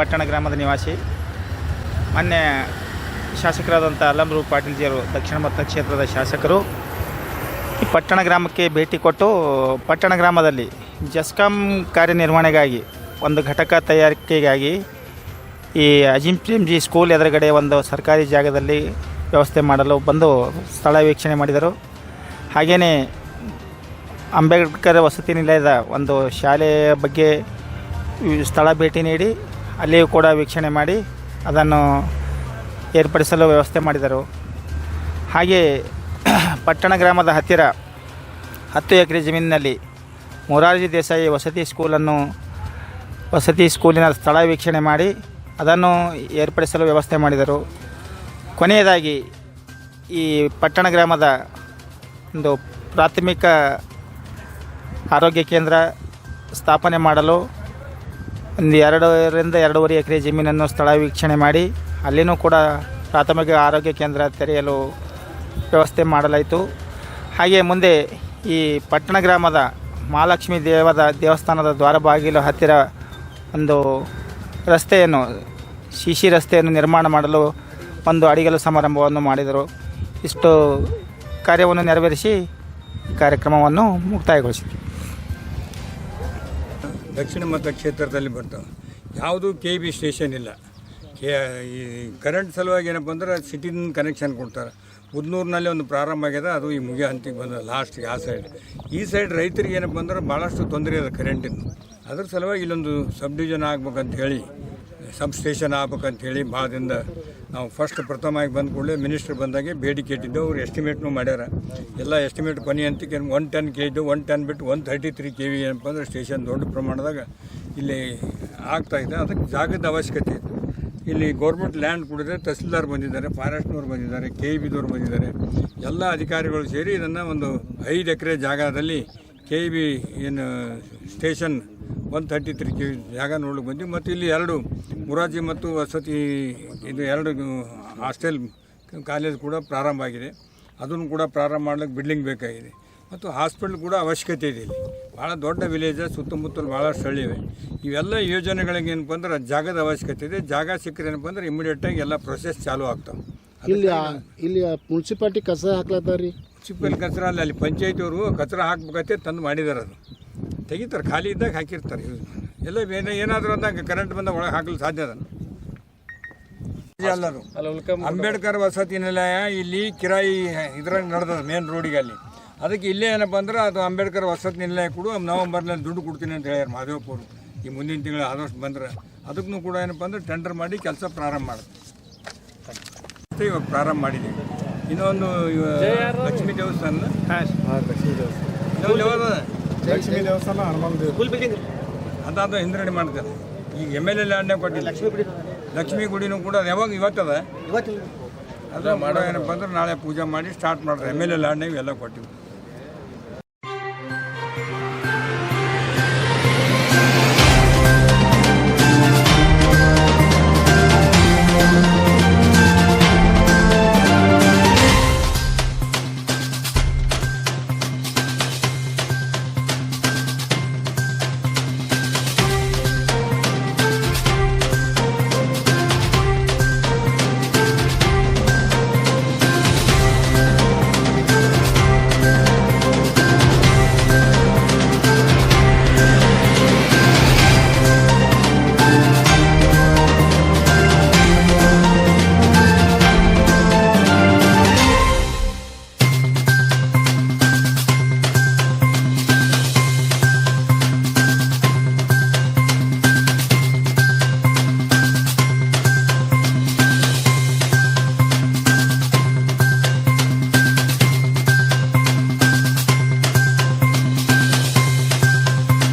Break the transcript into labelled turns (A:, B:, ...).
A: ಪಟ್ಟಣ ಗ್ರಾಮದ ನಿವಾಸಿ. ಮೊನ್ನೆ ಶಾಸಕರಾದಂಥ ಅಲ್ಲಂರು ಪಾಟೀಲ್ಜಿಯವರು ದಕ್ಷಿಣ ಮತಕ್ಷೇತ್ರದ ಶಾಸಕರು. ಈ ಪಟ್ಟಣ ಗ್ರಾಮಕ್ಕೆ ಭೇಟಿ ಕೊಟ್ಟು ಪಟ್ಟಣ ಗ್ರಾಮದಲ್ಲಿ ಜಸ್ಕಾಂ ಕಾರ್ಯನಿರ್ವಹಣೆಗಾಗಿ, ಒಂದು ಘಟಕ ತಯಾರಿಕೆಗಾಗಿ ಈ ಅಜಿಂ ಪ್ರೇಮ್ಜಿ ಸ್ಕೂಲ್ ಎದುರುಗಡೆ ಒಂದು ಸರ್ಕಾರಿ ಜಾಗದಲ್ಲಿ ವ್ಯವಸ್ಥೆ ಮಾಡಲು ಬಂದು ಸ್ಥಳ ವೀಕ್ಷಣೆ ಮಾಡಿದರು. ಹಾಗೆಯೇ ಅಂಬೇಡ್ಕರ್ ವಸತಿ ನಿಲಯದ ಒಂದು ಶಾಲೆಯ ಬಗ್ಗೆ ಸ್ಥಳ ಭೇಟಿ ನೀಡಿ ಅಲ್ಲಿಯೂ ಕೂಡ ವೀಕ್ಷಣೆ ಮಾಡಿ ಅದನ್ನು ಏರ್ಪಡಿಸಲು ವ್ಯವಸ್ಥೆ ಮಾಡಿದರು. ಹಾಗೆ ಪಟ್ಟಣ ಗ್ರಾಮದ ಹತ್ತಿರ ಹತ್ತು ಎಕರೆ ಜಮೀನಿನಲ್ಲಿ ಮೊರಾರ್ಜಿ ದೇಸಾಯಿ ವಸತಿ ಸ್ಕೂಲನ್ನು ವಸತಿ ಸ್ಕೂಲಿನ ಸ್ಥಳ ವೀಕ್ಷಣೆ ಮಾಡಿ ಅದನ್ನು ಏರ್ಪಡಿಸಲು ವ್ಯವಸ್ಥೆ ಮಾಡಿದರು. ಕೊನೆಯದಾಗಿ ಈ ಪಟ್ಟಣ ಗ್ರಾಮದ ಒಂದು ಪ್ರಾಥಮಿಕ ಆರೋಗ್ಯ ಕೇಂದ್ರ ಸ್ಥಾಪನೆ ಮಾಡಲು ಎರಡರಿಂದ ಎರಡೂವರೆ ಎಕರೆ ಜಮೀನನ್ನು ಸ್ಥಳ ವೀಕ್ಷಣೆ ಮಾಡಿ, ಅಲ್ಲಿನೂ ಕೂಡ ಪ್ರಾಥಮಿಕ ಆರೋಗ್ಯ ಕೇಂದ್ರ ತೆರೆಯಲು ವ್ಯವಸ್ಥೆ ಮಾಡಲಾಯಿತು. ಹಾಗೆ ಮುಂದೆ ಈ ಪಟ್ಟಣ ಗ್ರಾಮದ ಮಹಾಲಕ್ಷ್ಮಿ ದೇವದ ದೇವಸ್ಥಾನದ ದ್ವಾರ ಬಾಗಿಲು ಹತ್ತಿರ ಒಂದು ರಸ್ತೆಯನ್ನು, ಶಿಶಿ ರಸ್ತೆಯನ್ನು ನಿರ್ಮಾಣ ಮಾಡಲು ಒಂದು ಅಡಿಗಲು ಸಮಾರಂಭವನ್ನು ಮಾಡಿದರು. ಇಷ್ಟು ಕಾರ್ಯವನ್ನು ನೆರವೇರಿಸಿ ಕಾರ್ಯಕ್ರಮವನ್ನು ಮುಕ್ತಾಯಗೊಳಿಸಿದರು
B: ದಕ್ಷಿಣ ಮತಕ್ಷೇತ್ರದಲ್ಲಿ ಬರ್ತಾವೆ. ಯಾವುದೂ ಕೆ ಬಿ ಸ್ಟೇಷನ್ ಇಲ್ಲ. ಕೆ, ಈ ಕರೆಂಟ್ ಸಲುವಾಗಿ ಏನಪ್ಪ ಅಂದ್ರೆ ಸಿಟಿನ ಕನೆಕ್ಷನ್ ಕೊಡ್ತಾರೆ. ಉದ್ನೂರಿನಲ್ಲಿ ಒಂದು ಪ್ರಾರಂಭ ಆಗ್ಯದ ಅದು ಈ ಮುಗಿಯ ಹಂತಿಗೆ ಬಂದ ಲಾಸ್ಟ್ಗೆ ಆ ಸೈಡ್ ಈ ಸೈಡ್ ರೈತರಿಗೆ ಏನಪ್ಪ ಅಂದ್ರೆ ಭಾಳಷ್ಟು ತೊಂದರೆ ಇದೆ ಕರೆಂಟಿನ ಅದ್ರ ಸಲುವಾಗಿ ಇಲ್ಲೊಂದು ಸಬ್ ಡಿವಿಷನ್ ಆಗ್ಬೇಕಂತ ಹೇಳಿ ಸಬ್ ಸ್ಟೇಷನ್ ಆಗ್ಬೇಕಂತ ಹೇಳಿ ಭಾಳದಿಂದ ನಾವು ಫಸ್ಟ್ ಪ್ರಥಮವಾಗಿ ಬಂದ ಕೂಡಲೇ ಮಿನಿಸ್ಟ್ರ್ ಬಂದಾಗೆ ಬೇಡಿಕೆ ಇಟ್ಟಿದ್ದು ಅವ್ರು ಎಸ್ಟಿಮೇಟ್ನು ಮಾಡ್ಯಾರ. ಎಲ್ಲ ಎಸ್ಟಿಮೇಟ್ ಕೊನೆ ಕೆ ಒನ್ ಟೆನ್ ಕೆ ಇದ್ದು ಒನ್ ಟೆನ್ ಬಿಟ್ಟು one thirty three K V ಏನಪ್ಪ ಅಂದರೆ ಸ್ಟೇಷನ್ ದೊಡ್ಡ ಪ್ರಮಾಣದಾಗ ಇಲ್ಲಿ ಆಗ್ತಾ ಇದೆ. ಅದಕ್ಕೆ ಜಾಗದ ಅವಶ್ಯಕತೆ ಇತ್ತು. ಇಲ್ಲಿ ಗೌರ್ಮೆಂಟ್ ಲ್ಯಾಂಡ್ ಕೊಡಿದ್ರೆ ತಹಸೀಲ್ದಾರ್ ಬಂದಿದ್ದಾರೆ, ಫಾರೆಸ್ಟ್ನವ್ರು ಬಂದಿದ್ದಾರೆ ಕೆ ಇ ಬಿದವ್ರು ಬಂದಿದ್ದಾರೆ. ಎಲ್ಲ ಅಧಿಕಾರಿಗಳು ಸೇರಿ ಇದನ್ನು ಒಂದು ಐದು ಎಕರೆ ಜಾಗದಲ್ಲಿ ಕೆ ಬಿ ಏನು station one thirty three K ಜಾಗ ನೋಡ್ಲಿಕ್ಕೆ ಬಂದ್ವಿ. ಮತ್ತು ಇಲ್ಲಿ ಎರಡು ಮುರಾಜಿ ಮತ್ತು ವಸತಿ ಇದು ಎರಡು ಹಾಸ್ಟೆಲ್ ಕಾಲೇಜ್ ಕೂಡ ಪ್ರಾರಂಭ ಆಗಿದೆ. ಅದನ್ನು ಕೂಡ ಪ್ರಾರಂಭ ಮಾಡ್ಲಿಕ್ಕೆ ಬಿಲ್ಡಿಂಗ್ ಬೇಕಾಗಿದೆ. ಮತ್ತು ಹಾಸ್ಪಿಟ್ಲ್ ಕೂಡ ಅವಶ್ಯಕತೆ ಇದೆ ಇಲ್ಲಿ. ಭಾಳ ದೊಡ್ಡ ವಿಲೇಜ ಸುತ್ತಮುತ್ತಲು ಭಾಳ ಸ್ಥಳೀಯವೆ ಇವೆಲ್ಲ ಯೋಜನೆಗಳಿಗೆ ಏನಪ್ಪ ಅಂದ್ರೆ ಜಾಗದ ಅವಶ್ಯಕತೆ ಇದೆ. ಜಾಗ ಸಿಕ್ಕರೆ ಏನಪ್ಪ ಅಂದ್ರೆ ಇಮಿಡಿಯೇಟಾಗಿ ಎಲ್ಲ ಪ್ರೊಸೆಸ್ ಚಾಲೂ ಆಗ್ತಾವೆ.
C: ಇಲ್ಲಿ ಇಲ್ಲಿ ಮುನ್ಸಿಪಾಲ್ಟಿ ಕಸ ಹಾಕ್ಲತ್ತಾರ
B: ಮುನ್ಸಿಪಾಲ್ ಕಸರ ಅಲ್ಲಿ ಅಲ್ಲಿ ಪಂಚಾಯತಿಯವರು ಕಸರ ಹಾಕ್ಬೇಕಂತೆ ತಂದು ಮಾಡಿದ್ದಾರೆ ಅದು. ತೆಗಿತಾರೆ ಖಾಲಿ ಇದ್ದಾಗ ಹಾಕಿರ್ತಾರೆ. ಯೂಸ್ ಮಾಡಿ ಎಲ್ಲ ಏನೇ ಏನಾದರೂ ಅಂದಾಗ ಕರೆಂಟ್ ಬಂದಾಗ ಒಳಗೆ ಹಾಕಲು ಸಾಧ್ಯ ಅದನ್ನು. ಎಲ್ಲರೂ. ಅಂಬೇಡ್ಕರ್ ವಸತಿ ನಿಲಯ ಇಲ್ಲಿ ಕಿರಾಯಿ ಇದ್ರಾಗ ನಡೆದದ ಮೇನ್ ರೋಡಿಗೆ ಅಲ್ಲಿ. ಅದಕ್ಕೆ ಇಲ್ಲೇ ಏನಪ್ಪ ಅಂದ್ರೆ ಅದು ಅಂಬೇಡ್ಕರ್ ವಸತಿ ನಿಲಯ ಕೂಡ ನವಂಬರ್ನಲ್ಲಿ ದುಡ್ಡು ಕೊಡ್ತೀನಿ ಅಂತ ಹೇಳ್ಯಾರ ಮಾದೇವಪ್ಪರು ಈ ಮುಂದಿನ ತಿಂಗಳು ಆದಷ್ಟು ಬಂದ್ರೆ. ಅದಕ್ಕೂ ಕೂಡ ಏನಪ್ಪ ಅಂದ್ರೆ ಟೆಂಡರ್ ಮಾಡಿ ಕೆಲಸ ಪ್ರಾರಂಭ ಮಾಡುತ್ತೆ. ಇವಾಗ ಪ್ರಾರಂಭ ಮಾಡಿದ್ದೀವಿ. ಇನ್ನೊಂದು ಇವ ಲಕ್ಷ್ಮೀ ದೇವಸ್ಥಾನ.
C: ಲಕ್ಷ್ಮೀ ದೇವಸ್ಥಾನ ಹನುಮಾನ್ ದೇವ
B: ಅದಾದ ಹಿಂದ್ಗಡೆ ಮಾಡ್ತಾರೆ. ಈಗ ಎಂ ಎಲ್ ಎ ಲ್ಯಾಂಡ್ನೇ ಕೊಟ್ಟಿಲ್ಲ. ಲಕ್ಷ್ಮೀ ಗುಡಿನೂ ಕೂಡ ಅದು ಯಾವಾಗ ಇವತ್ತದ? ಅದ ಮಾಡೋ ಏನಪ್ಪ ಅಂದ್ರೆ ನಾಳೆ ಪೂಜೆ ಮಾಡಿ ಸ್ಟಾರ್ಟ್ ಮಾಡ್ತಾರೆ. ಎಂ ಎಲ್ ಎ ಲ್ಯಾಂಡ್ನೇ ಇವೆಲ್ಲ ಕೊಟ್ಟಿವಿ